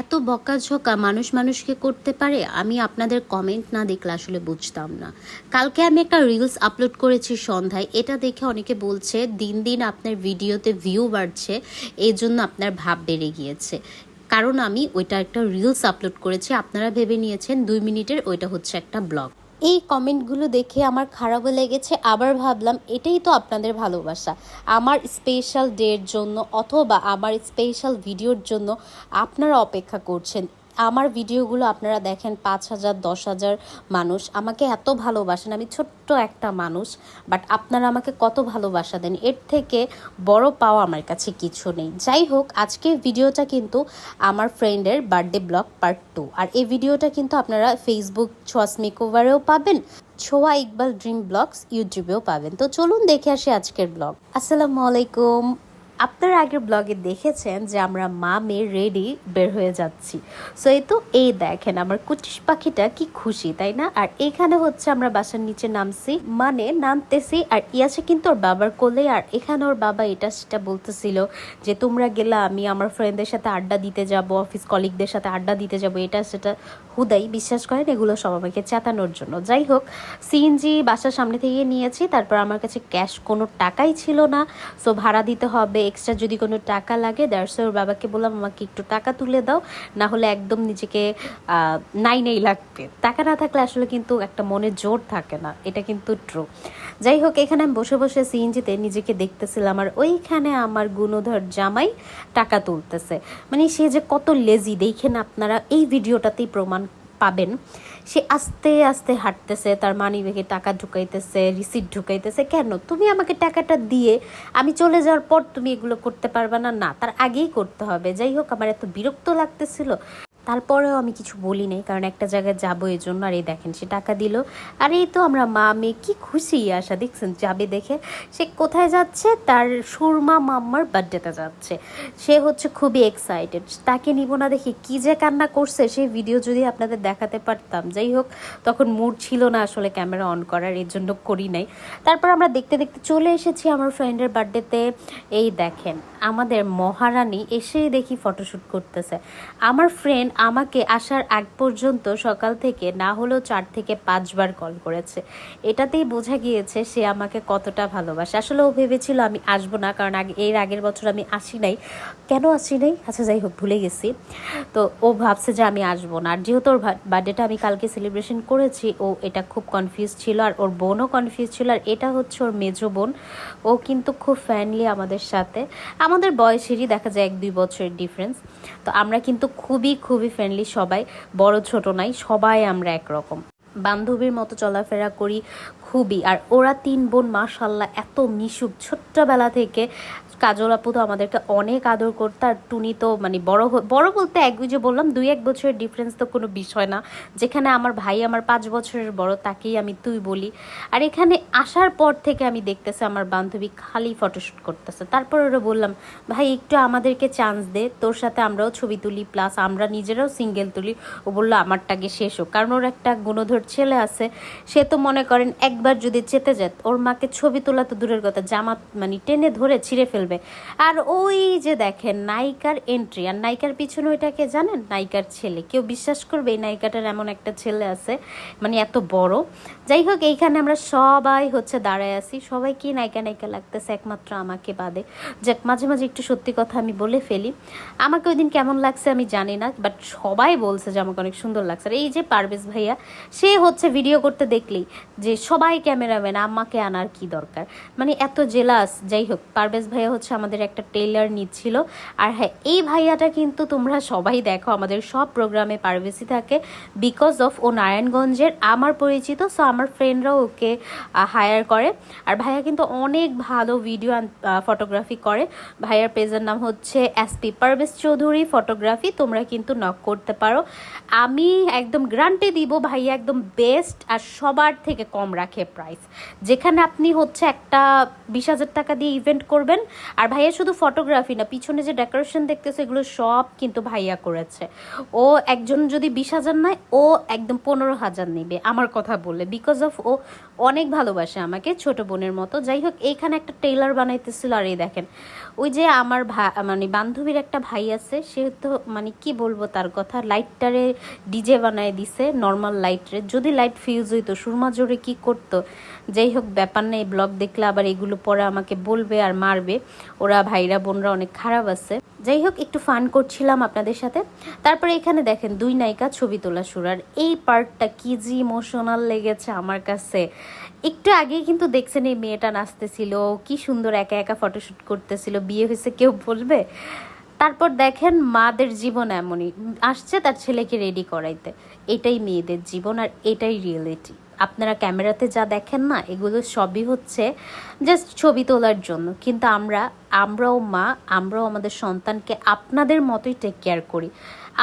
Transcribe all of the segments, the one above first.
এত বকাঝকা মানুষ মানুষকে করতে পারে? আমি আপনাদের কমেন্ট না দেখলে আসলে বুঝতাম না। কালকে আমি একটা রিলস আপলোড করেছি সন্ধ্যায়। এটা দেখে অনেকে বলছে, দিন দিন আপনার ভিডিওতে ভিউ বাড়ছে এই জন্য আপনার ভাব বেড়ে গিয়েছে। কারণ আমি ওইটা একটা রিলস আপলোড করেছি। আপনারা ভেবে নিয়েছেন, দুই মিনিটের ওইটা হচ্ছে একটা ব্লগ এই কমেন্টগুলো দেখে আমার খারাপও লেগেছে, আবার ভাবলাম এটাই তো আপনাদের ভালোবাসা। আমার স্পেশাল ডের জন্য অথবা আমার স্পেশাল ভিডিওর জন্য আপনারা অপেক্ষা করছেন। আমার ভিডিওগুলো আপনারা দেখেন পাঁচ হাজার, দশ হাজার মানুষ আমাকে এত ভালোবাসেন। আমি ছোট্ট একটা মানুষ বাট আপনারা আমাকে কত ভালোবাসা দেন। এর থেকে বড় পাওয়া আমার কাছে কিছু নেই। যাই হোক, আজকের ভিডিওটা কিন্তু আমার ফ্রেন্ডের বার্থডে ব্লগ পার্ট টু আর এই ভিডিওটা কিন্তু আপনারা ফেসবুক ছোয়াস মেকওভারেও পাবেন ছোয়া ইকবাল ড্রিম ব্লগস ইউটিউবেও পাবেন। তো চলুন দেখে আসি আজকের ব্লগ আসসালামু আলাইকুম। আপনারা আগের ব্লগে দেখেছেন যে আমরা মা মেয়ে রেডি বের হয়ে যাচ্ছি। সো এই তো, এই দেখেন আমার কুটিস পাখিটা কি খুশি, তাই না? আর এখানে হচ্ছে আমরা বাসার নিচে নামছি মানে নামতেছি, আর ইয়াসে কিন্তু ওর বাবার কোলে, আর এখানে ওর বাবা এটা সেটা বলতেছিল যে, তোমরা গেলা আমি আমার ফ্রেন্ডদের সাথে আড্ডা দিতে যাব অফিস কলিগদের সাথে আড্ডা দিতে যাব। এটা সেটা হুদাই বিশ্বাস করেন, এগুলো সব আমাকে চেতানোর জন্য। যাই হোক সিএনজি বাসার সামনে থেকে নিয়েছি, তারপর আমার কাছে ক্যাশ কোনো টাকাই ছিল না। সো ভাড়া দিতে হবে এক্সট্রা যদি কোনো টাকা লাগে দ্যাটস ওর বাবাকে বললাম, আমাকে একটু টাকা তুলে দাও না হলে একদম নিজেকে নাই নেই লাগবে। টাকা না থাকলে আসলে কিন্তু একটা মনে জোর থাকে না, এটা কিন্তু ট্রু যাই হোক, এখানে আমি বসে বসে সিএনজিতে নিজেকে দেখতেছিলাম, আর ওইখানে আমার গুণধর জামাই টাকা তুলতেছে। মানে সে যে কত লেজি দেখেন আপনারা, এই ভিডিওটাতেই প্রমাণ পাবেন। সে আস্তে আস্তে হাঁটতেছে, তার মানি ব্যাগে টাকা ঢুকাইতেছে রিসিট ঢুকাইতেছে। কেন? তুমি আমাকে টাকাটা দিয়ে আমি চলে যাওয়ার পর তুমি এগুলো করতে পারবে না? না, তার আগেই করতে হবে। যাই হোক, আমার এত বিরক্ত লাগতেছিল। তারপরেও আমি কিছু বলি নাই কারণ একটা জায়গায় যাব এই জন্য আর এই দেখেন সে টাকা দিল। আর এই তো আমরা মা, মেয়ে, কি খুশি আসা দেখছেন, যাবে দেখে। সে কোথায় যাচ্ছে? তার সুরমা মাম্মার বার্থডেতে যাচ্ছে। সে হচ্ছে খুবই এক্সাইটেড তাকে নিব না দেখি কি যে কান্না করছে সেই ভিডিও যদি আপনাদের দেখাতে পারতাম। যাই হোক, তখন মুড ছিল না আসলে ক্যামেরা অন করার, এর জন্য করি নাই। তারপর আমরা দেখতে দেখতে চলে এসেছি আমার ফ্রেন্ডের বার্থডেতে এই দেখেন, আমাদের মহারানী এসেই দেখি ফটোশ্যুট করতেছে। আমার ফ্রেন্ড আমাকে আসার আগ পর্যন্ত সকাল থেকে না হলেও চার থেকে পাঁচবার কল করেছে। এটাতেই বোঝা গিয়েছে সে আমাকে কতটা ভালোবাসে। আসলে ও ভেবেছিল আমি আসব না, কারণ আগে, এর আগের বছর আমি আসি নাই। কেন আসি নাই? আচ্ছা যাই হোক, ভুলে গেছি। তো ও ভাবছে যে আমি আসব না। আর যেহেতু ওর বার্থডেটা আমি কালকে সেলিব্রেশন করেছি, ও এটা খুব কনফিউজ ছিল। আর ওর বোনও কনফিউজ ছিল। আর এটা হচ্ছে ওর মেজো বোন। ও কিন্তু খুব ফ্রেন্ডলি আমাদের সাথে। আমাদের বয়সেরই দেখা যায় এক দুই বছরের ডিফারেন্স তো আমরা কিন্তু খুবই খুবই ফ্রেন্ডলি সবাই, বড় ছোট নাই, সবাই আমরা একরকম। বান্ধবীর মতো চলাফেরা করি খুবই। আর ওরা তিন বোন মাশাল্লাহ এত মিশুক ছোট্টবেলা থেকে কাজল আপু তো আমাদেরকে অনেক আদর করতো, আর টুনি তো মানে বড় বড় বলতে এক যে বললাম দুই এক বছরের ডিফারেন্স তো কোনো বিষয় না। যেখানে আমার ভাই আমার পাঁচ বছরের বড়, তাকেই আমি তুই বলি। আর এখানে আসার পর থেকে আমি দেখতেছি আমার বান্ধবী খালি ফটোশ্যুট করতেছে। তারপর ওরা বললাম, ভাই, একটু আমাদেরকে চান্স দে, তোর সাথে আমরাও ছবি তুলি প্লাস আমরা নিজেরাও সিঙ্গেল তুলি। ও বলল, আমারটাকে শেষ হোক। কারণ ওর একটা গুণধর ছেলে আছে, সে তো মনে করেন একবার যদি চেতে যায়, ওর মাকে ছবি তোলা তো দূরের কথা, জামা মানে টেনে ধরে ছিঁড়ে ফেলবে। আর ওই যে দেখেন, নায়িকার এন্ট্রি আর নায়িকার পিছনে ওইটাকে জানেন? নায়িকার ছেলে। কেউ বিশ্বাস করবে এই নায়িকাটার এমন একটা ছেলে আছে? মানে এত বড়। যাই হোক, এইখানে আমরা সবাই হচ্ছে দাঁড়ায় আছি। সবাই কি নায়িকা নায়িকা লাগতেছে একমাত্র আমাকে বাদে? যাক, মাঝে মাঝে একটু সত্যি কথা আমি বলে ফেলি। আমাকে ওই দিন কেমন লাগছে আমি জানি না বাট সবাই বলছে যে আমাকে অনেক সুন্দর লাগছে। আর এই যে পারভেজ ভাইয়া, সে হচ্ছে ভিডিও করতে দেখলেই যে সবাই ক্যামেরাম্যান, আমাকে আনার কি দরকার? মানে এত জেলাস। যাই হোক, পারভেজ ভাইয়া হচ্ছে আমাদের একটা টেইলার নিচ্ছিল আর হ্যাঁ এই ভাইয়াটা কিন্তু তোমরা সবাই দেখো, আমাদের সব প্রোগ্রামে পারভেজই থাকে বিকজ অফ ও নারায়ণগঞ্জের, আমার পরিচিত সো আমার ফ্রেন্ডরাও ওকে হায়ার করে। আর ভাইয়া কিন্তু অনেক ভালো ভিডিও ফটোগ্রাফি করে। ভাইয়ার পেজের নাম হচ্ছে এসপি পারভেজ চৌধুরী ফটোগ্রাফি তোমরা কিন্তু নক করতে পারো। আমি একদম গ্রান্টে দিব, ভাইয়া একদম বেস্ট আর সবার থেকে কম রাখে প্রাইস যেখানে আপনি হচ্ছে একটা বিশ হাজার টাকা দিয়ে ইভেন্ট করবেন আর ভাইয়া শুধু ফটোগ্রাফি না, পিছনে যে ডেকোরেশন দেখতেছে, এগুলো সব কিন্তু ভাইয়া করেছে। ও একজন যদি বিশ হাজার নেয়, ও একদম পনেরো হাজার নেবে, আমার কথা বললে বিকজ অফ ও অনেক ভালোবাসে আমাকে, ছোট বোনের মতো। যাই হোক এইখানে একটা টেইলার বানাইতেছিল, আর এই দেখেন ওই যে আমার ভা মানে বান্ধবীর একটা ভাই আছে, সে তো মানে কি বলব তার কথা, লাইটটারে ডিজে বানায় দিছে নর্মাল লাইটরে। যদি লাইট ফিউজ হইতো, সুরমা জোরে কি করতো? যাই হোক, ব্যাপার নেই ব্লগ দেখলে আবার এগুলো পরে আমাকে বলবে আর মারবে। ওরা ভাইরা বোনরা অনেক খারাপ আছে। যাই হোক, একটু ফান করছিলাম আপনাদের সাথে। তারপরে এখানে দেখেন, দুই নায়িকা ছবি তোলা শুরু। আর এই পার্টটা কি যে ইমোশনাল লেগেছে আমার কাছে। একটু আগেই কিন্তু দেখছেন এই মেয়েটা নাচতেছিল, কি সুন্দর একা একা ফটোশ্যুট করতেছিল, বিয়ে হয়েছে কেউ বলবে? তারপর দেখেন, মাদের জীবন এমনই। আসছে তার ছেলেকে রেডি করাইতে। এটাই মেয়েদের জীবন আর এটাই রিয়েলিটি আপনারা ক্যামেরাতে যা দেখেন না, এগুলো সবই হচ্ছে জাস্ট ছবি তোলার জন্য। কিন্তু আমরা আমরাও মা, আমরাও আমাদের সন্তানকে আপনাদের মতোই টেক কেয়ার করি।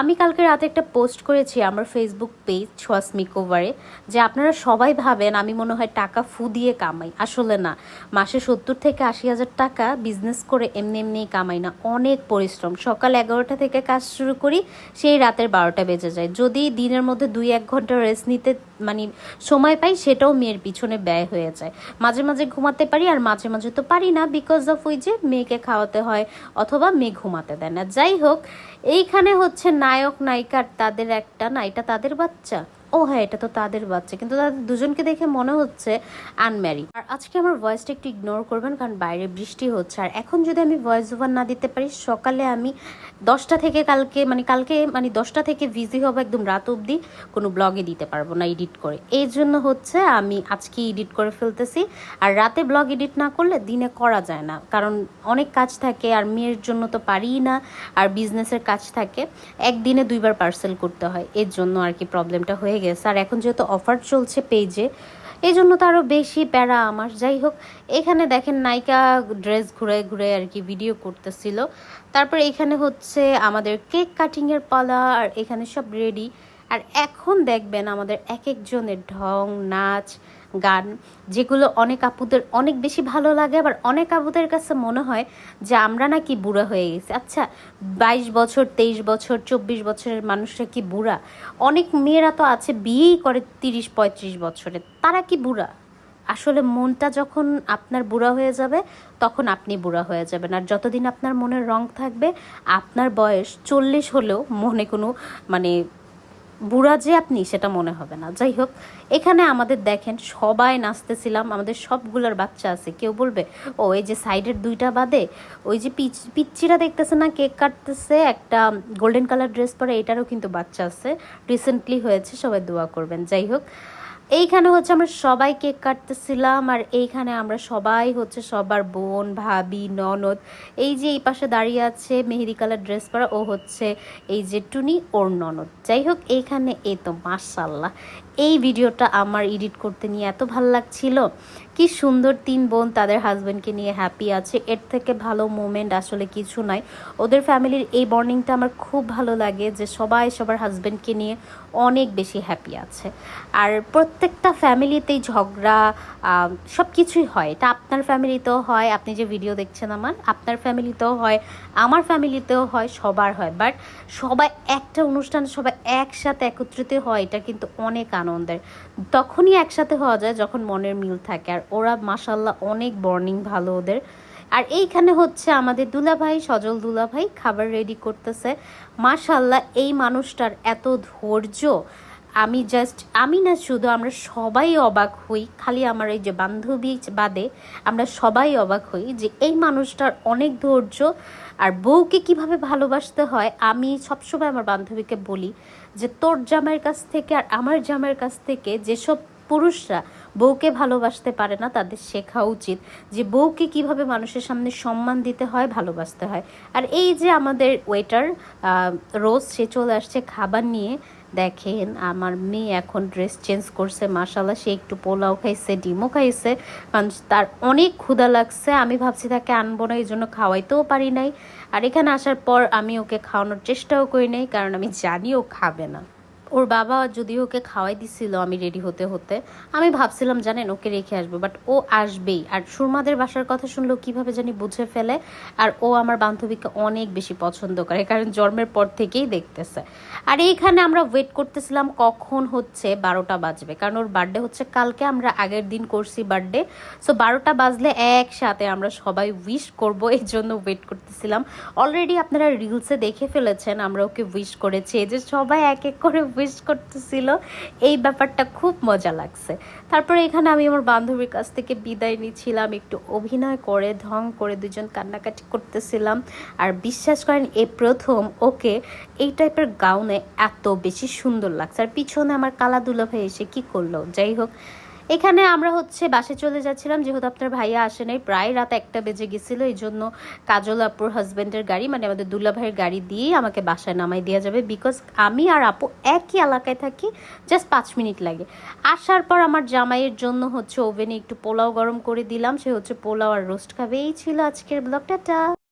আমি কালকে রাতে একটা পোস্ট করেছি আমার ফেসবুক পেজ ছোয়াস মেকওভারে যে আপনারা সবাই ভাবেন আমি মনে হয় টাকা ফু দিয়ে কামাই। আসলে না, মাসে সত্তর থেকে আশি হাজার টাকা বিজনেস করে এমনি এমনিই কামাই না, অনেক পরিশ্রম। সকাল এগারোটা থেকে কাজ শুরু করি, সেই রাতের বারোটা বেজে যায়। যদি দিনের মধ্যে দুই এক ঘণ্টা রেস্ট নিতে মানে সময় পাই, সেটাও মেয়ের পিছনে ব্যয় হয়ে যায়। মাঝে মাঝে ঘুমাতে পারি আর মাঝে মাঝে তো পারি না বিকজ অফ ওই যে মেয়েকে খাওয়াতে হয় অথবা মেয়ে ঘুমাতে দেয় না। যাই হোক, এইখানে হচ্ছে নায়ক নায়িকার তাদের একটা না, এটা তাদের বাচ্চা। ও হ্যাঁ এটা তো তাদের বাচ্চা। কিন্তু তাদের দুজনকে দেখে মনে হচ্ছে আনম্যারিড আর আজকে আমার ভয়েসটা একটু ইগনোর করবেন, কারণ বাইরে বৃষ্টি হচ্ছে। আর এখন যদি আমি ভয়েস ওভার না দিতে পারি, সকালে আমি দশটা থেকে কালকে মানে কালকে মানে দশটা থেকে বিজি হব একদম রাত অবধি, কোনো ব্লগে দিতে পারব না এডিট করে। এই জন্য হচ্ছে আমি আজকে এডিট করে ফেলতেছি। আর রাতে ব্লগ এডিট না করলে দিনে করা যায় না। কারণ অনেক কাজ থাকে, আর মেয়ের জন্য তো পারিই না, আর বিজনেসের কাজ থাকে। একদিনে দুইবার পার্সেল করতে হয়। এর জন্য আর কি প্রবলেমটা হয়ে গেছে আর এখন যেহেতু অফার চলছে পেজে এই জন্য তো আরও বেশি প্যারা আমার। যাই হোক, এখানে দেখেন নায়িকা ড্রেস ঘুরে ঘুরে আর কি ভিডিও করতেছিল। তারপর এখানে হচ্ছে আমাদের কেক কাটিংয়ের পালা, আর এখানে সব রেডি আর এখন দেখবেন আমাদের এক একজনের ঢং, নাচ, গান, যেগুলো অনেক আপুদের অনেক বেশি ভালো লাগে, আবার অনেক আপুদের কাছে মনে হয় যে আমরা নাকি বুড়া হয়ে গেছি। আচ্ছা বাইশ বছর, তেইশ বছর, চব্বিশ বছরের মানুষরা কি বুড়া? অনেক মেয়েরা তো আছে, বিয়েই করে তিরিশ, পঁয়ত্রিশ বছরে। তারা কি বুড়া? আসলে মনটা যখন আপনার বুড়া হয়ে যাবে, তখন আপনি বুড়া হয়ে যাবেন। আর যতদিন আপনার মনের রং থাকবে, আপনার বয়স চল্লিশ হলেও মনে কোনো মানে বুড়া যে আপনি, সেটা মনে হবে না। যাই হোক, এখানে আমাদের দেখেন, সবাই নাচতেছিলাম, আমাদের সবগুলোর বাচ্চা আছে। কেউ বলবে, ও, এই যে সাইডের দুইটা বাদে, ওই যে পিচ, পিচ্চিরা দেখতেছে না, কেক কাটতেছে, একটা গোল্ডেন কালার ড্রেস পরে, এটারও কিন্তু বাচ্চা আছে। রিসেন্টলি হয়েছে, সবাই দোয়া করবেন। যাই হোক এইখানে হচ্ছে আমরা সবাই কেক কাটতেছিলাম, আর এইখানে আমরা সবাই হচ্ছে সবার বোন, ভাবি, ননদ, এই যে এই পাশে দাঁড়িয়ে আছে মেহেদি কালার ড্রেস পরা, ও হচ্ছে এই যে টুনি ওর ননদ। যাই হোক, এইখানে এই তো মার্শাল্লাহ এই ভিডিওটা আমার এডিট করতে নিয়ে এত ভালো লাগছিল। কি সুন্দর তিন বোন তাদের হাজব্যান্ডকে নিয়ে হ্যাপি আছে। এর থেকে ভালো মোমেন্ট আসলে কিছু নয় ওদের ফ্যামিলির এই বর্নিংটা আমার খুব ভালো লাগে যে সবাই সবার হাজব্যান্ডকে নিয়ে অনেক বেশি হ্যাপি আছে। আর প্রত্যেকটা ফ্যামিলিতেই ঝগড়া সব কিছুই হয়। এটা আপনার ফ্যামিলিতেও হয়, আপনি যে ভিডিও দেখছেন আমার, আপনার ফ্যামিলিতেও হয়, আমার ফ্যামিলিতেও হয়, সবার হয়। বাট সবাই একটা অনুষ্ঠান, সবাই একসাথে একত্রিত হয়, এটা কিন্তু অনেক আনন্দের। তখনই একসাথে হওয়া যায় যখন মনের মিল থাকে। আর ওরা মাসাল্লাহ অনেক বর্নিং ভালো ওদের। আর এইখানে হচ্ছে আমাদের দুলাভাই, সজল দুলাভাই খাবার রেডি করতেছে। মাশাল্লাহ এই মানুষটার এত ধৈর্য। আমি জাস্ট আমি না শুধু আমরা সবাই অবাক হই, খালি আমার এই যে বান্ধবী বাদে আমরা সবাই অবাক হই যে এই মানুষটার অনেক ধৈর্য আর বউকে কীভাবে ভালোবাসতে হয়, আমি সবসময় আমার বান্ধবীকে বলি যে, তোর জামাইয়ের কাছ থেকে আর আমার জামাইয়ের কাছ থেকে যেসব পুরুষরা বউকে ভালোবাসতে পারে না, তাদের শেখা উচিত যে, বউকে কীভাবে মানুষের সামনে সম্মান দিতে হয়, ভালোবাসতে হয়। আর এই যে আমাদের ওয়েটার রোজ সে চলে আসছে খাবার নিয়ে দেখেন, আমার মেয়ে এখন ড্রেস চেঞ্জ করছে মাসাল্লাহ সে একটু পোলাও খাইছে, ডিমও খাইছে, কারণ তার অনেক ক্ষুধা লাগছে, আমি ভাবছি তাকে আনব না এই জন্য খাওয়াইতেও পারি নাই। আর এখানে আসার পর আমি ওকে খাওয়ানোর চেষ্টাও করি নাই, কারণ আমি জানি ও খাবে না। ওর বাবা যদি ওকে খাওয়াই দিছিল আমি রেডি হতে হতে, আমি ভাবছিলাম, জানেন, ওকে রেখে আসব বাট ও আসবেই। আর সুরমাদের বাসার কথা শুনলেও কীভাবে জানি বুঝে ফেলে, আর ও আমার বান্ধবীকে অনেক বেশি পছন্দ করে, কারণ জন্মের পর থেকেই দেখতেছে। আর এইখানে আমরা ওয়েট করতেছিলাম কখন হচ্ছে বারোটা বাজবে, কারণ ওর বার্থডে হচ্ছে কালকে, আমরা আগের দিন করছি বার্থডে সো বারোটা বাজলে একসাথে আমরা সবাই উইশ করব, এই জন্য ওয়েট করতেছিলাম। অলরেডি আপনারা রিলসে দেখে ফেলেছেন, আমরা ওকে উইশ করেছি যে সবাই এক এক করে করতেছিল। এই ব্যাপারটা খুব মজা লাগছে। তারপরে এখানে আমি আমার বান্ধবীর কাছ থেকে বিদায় নিচ্ছিলাম, একটু অভিনয় করে, ঢং করে দুজন কান্নাকাটি করতেছিলাম। আর বিশ্বাস করেন এ প্রথম ওকে এই টাইপের গাউনে এত বেশি সুন্দর লাগছে। আর পিছনে আমার কালা দুলাভাই এসে কি করল? যাই হোক এখানে আমরা হচ্ছে বাসে চলে যাচ্ছিলাম, যেহেতু আপনার ভাইয়া আসে নাই, প্রায় রাত একটা বেজে গেছিল, এই জন্য কাজল আপুর হাজব্যান্ডের গাড়ি মানে আমাদের দুলা ভাইয়ের গাড়ি দিয়েই আমাকে বাসায় নামাই দেওয়া যাবে বিকজ আমি আর আপু একই এলাকায় থাকি জাস্ট পাঁচ মিনিট লাগে। আসার পর আমার জামাইয়ের জন্য হচ্ছে ওভেনে একটু পোলাও গরম করে দিলাম, সে হচ্ছে পোলাও আর রোস্ট খাবে। এই ছিল আজকের ব্লগটা